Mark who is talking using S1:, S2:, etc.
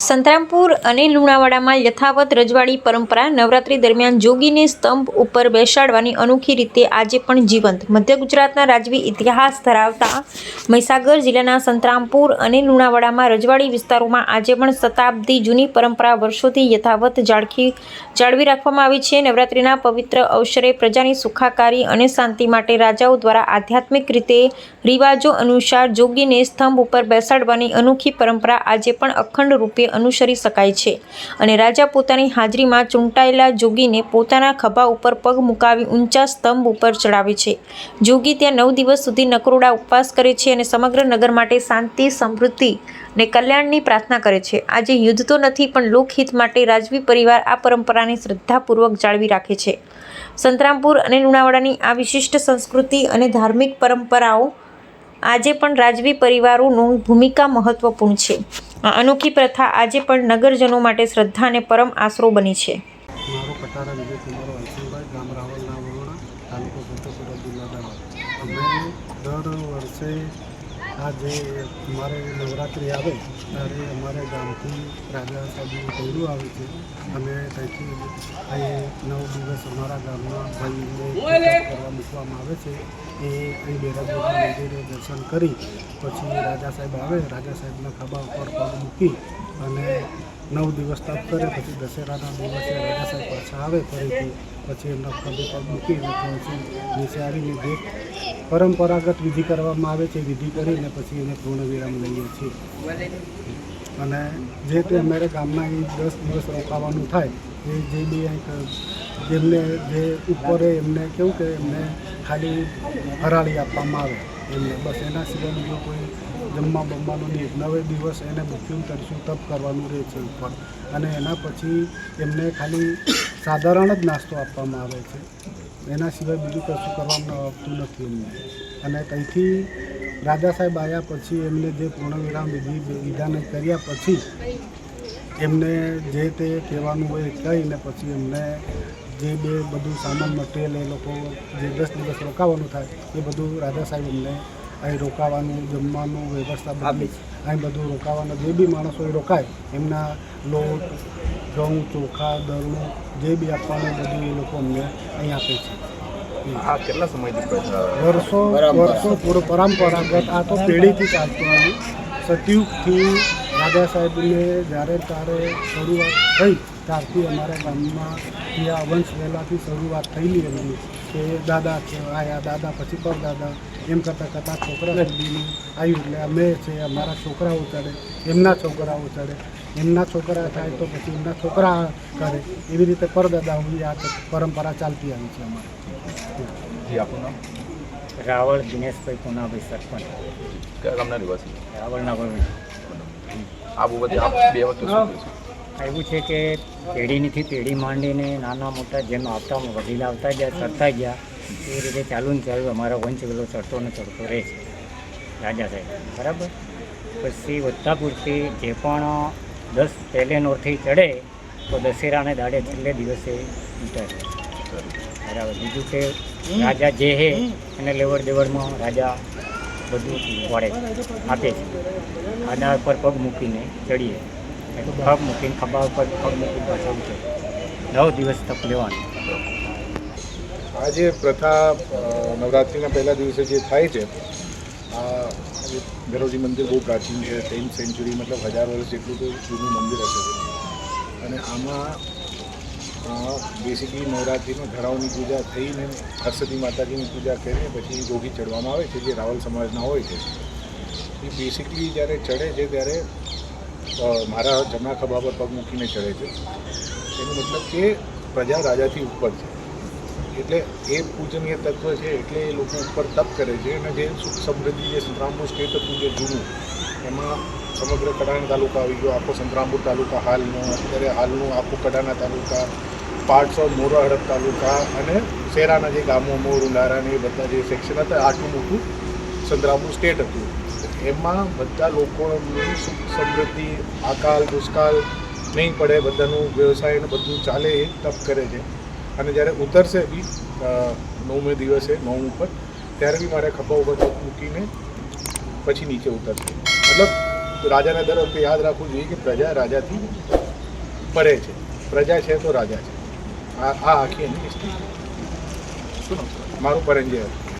S1: સંતરામપુર અને લુણાવાડામાં યથાવત રજવાડી પરંપરા નવરાત્રી દરમિયાન જોગીને સ્તંભ ઉપર બેસાડવાની અનોખી રીતે આજે પણ જીવંત. મધ્ય ગુજરાતના રાજવી ઇતિહાસ ધરાવતા મહીસાગર જિલ્લાના સંતરામપુર અને લુણાવાડામાં રજવાડી વિસ્તારોમાં આજે પણ શતાબ્દી જૂની પરંપરા વર્ષોથી યથાવત જાળખી, જાળવી રાખવામાં આવી છે. નવરાત્રિના પવિત્ર અવસરે પ્રજાની સુખાકારી અને શાંતિ માટે રાજાઓ દ્વારા આધ્યાત્મિક રીતે રિવાજો અનુસાર જોગીને સ્તંભ ઉપર બેસાડવાની અનોખી પરંપરા આજે પણ અખંડ રૂપે અનુસરી શકાય છે. અને રાજા પોતાની હાજરીમાં ચૂંટાયેલા જોગીને પોતાના ખભા ઉપર પગ મુકાવી ઊંચા સ્તંભ ઉપર ચડાવે છે. જોગી ત્યાં નવ દિવસ સુધી નકરોડા ઉપવાસ કરે છે અને સમગ્ર નગર માટે શાંતિ, સમૃદ્ધિ ને કલ્યાણની પ્રાર્થના કરે છે. આજે યુદ્ધ તો નથી, પણ લોકહિત માટે રાજવી પરિવાર આ પરંપરાને શ્રદ્ધાપૂર્વક જાળવી રાખે છે. સંતરામપુર અને લુણાવાડાની આ વિશિષ્ટ સંસ્કૃતિ અને ધાર્મિક પરંપરાઓ આજે પણ રાજવી પરિવારોનું ભૂમિકા મહત્વપૂર્ણ છે. આ અનોખી પ્રથા આજે પણ નગરજનો માટે શ્રદ્ધા અને પરમ આશરો બની છે.
S2: મારો આ જે અમારે નવરાત્રિ આવે, ત્યારે અમારે ગામથી રાજા સાહેબનું ટોળું આવે છે. અને ત્યાંથી અહીં નવ દિવસ અમારા ગામમાં ભાઈને કરવા મૂકવામાં આવે છે. એ અહીં બેરાજોગના મંદિરે દર્શન કરી પછી રાજા સાહેબ આવે, રાજા સાહેબના ખભા ઉપર પગ મૂકી અને નવ દિવસ તપ કરે, પછી દશેરાના દિવસે રાજા સાહેબ પાછા આવે ફરીથી, પછી એમના ખભે પગ મૂકીને પછી નીચે આવીને જે પરંપરાગત વિધિ કરવામાં આવે છે વિધિ કરીને પછી એને પૂર્ણ વિરામ લઈએ છીએ. અને જે તે અમારે ગામમાં એ દસ દિવસ રોકાવાનું થાય, એ જે બી જેમને જે ઉપર એમને કેવું કે એમને ખાલી હરાળી આપવામાં આવે. એમને બસ એના સિવાય બીજું કોઈ જમવા બમવાનું નહીં. નવે દિવસ એને ભૂખ્યું તરશું તપ કરવાનું રહે છે ઉપર. અને એના પછી એમને ખાલી સાધારણ જ નાસ્તો આપવામાં આવે છે. એના સિવાય બીજું કશું કરવામાં આવતું નથી એમને. અને ત્યાંથી રાજા સાહેબ આવ્યા પછી એમને જે પૂર્ણવિરામ વિધિ વિધાન કર્યા પછી એમને જે તે કહેવાનું હોય કહીને પછી એમને જે બે બધું સામાન મટીરિયલ એ લોકો જે દસ દિવસ રોકાવાનું થાય એ બધું રાજા સાહેબ અમને અહીં રોકાવાનું જમવાનું વ્યવસ્થા બધી અહીં બધું રોકાવાનું જે બી માણસો એ રોકાય એમના લોટ ઘઉં ચોખા દરણું જે બી આપવાનું બધું એ લોકો અમને અહીં આપે છે.
S3: આ કેટલા સમયથી
S2: વર્ષો વર્ષો પૂરો પરંપરાગત આ તો પેઢીથી ચાલતું આવ્યું. સતયુગથી રાજા સાહેબને જ્યારે ત્યારે શરૂઆત થઈ ત્યારથી અમારા ગામમાં ત્યાં વંશ વહેલાથી શરૂઆત થયેલી એમની કે દાદા છે આયા દાદા પછી પરદાદા એમ કરતાં કરતાં છોકરા સુધીનું આવ્યું એટલે અમે છે અમારા છોકરાઓ ચડે એમના છોકરાઓ ચડે એમના છોકરા થાય તો પછી એમના છોકરા કરે એવી રીતે પરદાદા સુધી આ પરંપરા ચાલતી આવી છે અમારે.
S3: જી આપનું નામ?
S4: રાવળ દિનેશભાઈ પુનાભાઈ સરપંચ.
S3: કયા ગામના નિવાસી
S4: રાવળના
S3: આ બાબતે આપ બે વખત
S4: એવું છે કે પેઢીથી પેઢી માંડીને નાના મોટા જેમ આવતા વડીલ આવતા ગયા ચડતા ગયા, એ રીતે ચાલુ ને ચાલુ અમારો વંશ પેલો ચડતો ને ચડતો રહે છે. રાજા સાહેબ, બરાબર? પછી વધતા પૂરતી જે પણ દસ પહેલેનોરથી ચડે, તો દશેરાને દાડે છેલ્લે દિવસે ઉતરે. બરાબર. બીજું કે રાજા જે હે, એને લેવડ દેવડમાં રાજા બધું વળે, આપે છે. આના ઉપર પગ મૂકીને ચડીએ. પગ મૂકીને ખભા ઉપર પગ મૂકીને પાછા છે નવ દિવસ તપ લેવાનું.
S5: આ જે પ્રથા નવરાત્રિના પહેલા દિવસે જે થાય છે, આ ભૈરવજી મંદિર બહુ પ્રાચીન છે ટેન્થ સેન્ચુરી મતલબ હજાર વર્ષ જેટલું તો જૂનું મંદિર હશે. અને આમાં બેસિકલી નવરાત્રિમાં ઘરાઓની પૂજા થઈને હરસતી માતાજીની પૂજા કરીને પછી રોગી ચડવામાં આવે છે, જે રાવલ સમાજના હોય છે. એ બેસિકલી જ્યારે ચડે છે, ત્યારે મારા જમણા ખભા પર પગ મૂકીને ચડે છે. એનો મતલબ કે પ્રજા રાજાથી ઉપર છે. એટલે એ પૂજનીય તત્વ છે, એટલે એ લોકો ઉપર તપ કરે છે. અને જે સુખ સમૃદ્ધિ, જે સંતરામપુર સ્ટેટ હતું, જે જૂનું, એમાં સમગ્ર કડાણા તાલુકા આવી ગયો. આખો સંતરામપુર તાલુકા હાલનો, અત્યારે હાલનું આખું કડાણા તાલુકા પાર્ટ્સ ઓફ મોરા હડપ તાલુકા અને શેરાના જે ગામો, મોર ઉંડારા ને એ બધા જે સેક્શન હતા આટલું મોટું સંતરામપુર સ્ટેટ હતું. એમાં બધા લોકોની સુખ સમૃદ્ધિ, આકાલ, દુષ્કાળ નહીં પડે, બધાનું વ્યવસાય ને બધું ચાલે એ તપ કરે છે. અને જ્યારે ઉતરશે બી નવમે દિવસે, નવ ઉપર, ત્યારે બી મારે ખભા ઉપર મૂકીને પછી નીચે ઉતરશે. મતલબ રાજાને દર વખતે યાદ રાખવું જોઈએ કે પ્રજા રાજાથી પરે છે. પ્રજા છે તો રાજા છે. આ આ આખી એની હિસ્ટ્રી
S3: શું
S5: મારું પરંજય હતું.